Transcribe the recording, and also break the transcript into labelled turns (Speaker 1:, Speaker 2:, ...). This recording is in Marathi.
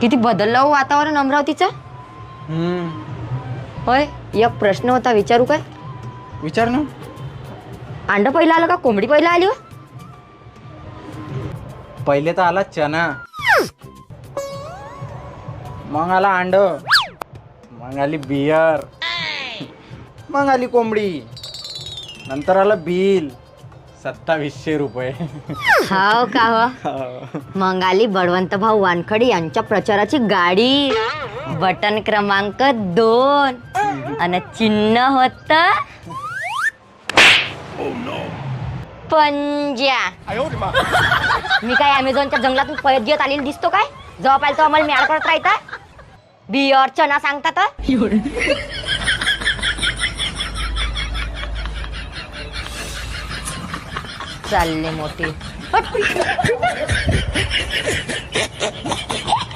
Speaker 1: किती बदललं हो वातावरण अमरावतीचं?
Speaker 2: हम्म.
Speaker 1: होय एक प्रश्न होता विचारू काय?
Speaker 2: विचार ना.
Speaker 1: अंड पहिलं आलं का? कोंबडी पहिलं आली हो?
Speaker 2: पहिले तर आला चना. मग आला अंड मग आली बियर. मग आली कोंबडी. नंतर आलं बिल. सत्तावीसशे रुपये.
Speaker 1: हो का हो? मग आली बळवंत भाऊ वानखडे यांच्या प्रचाराची गाडी. बटन क्रमांक दोन. आणि चिन्ह होत पंजा मी काय अमेझॉनच्या जंगलातून पळत घेत आलेली दिसतो काय? जेव्हा पाहिजे तेव्हा मला मॅड करत राहता बियर चना सांगतात चालले मोठी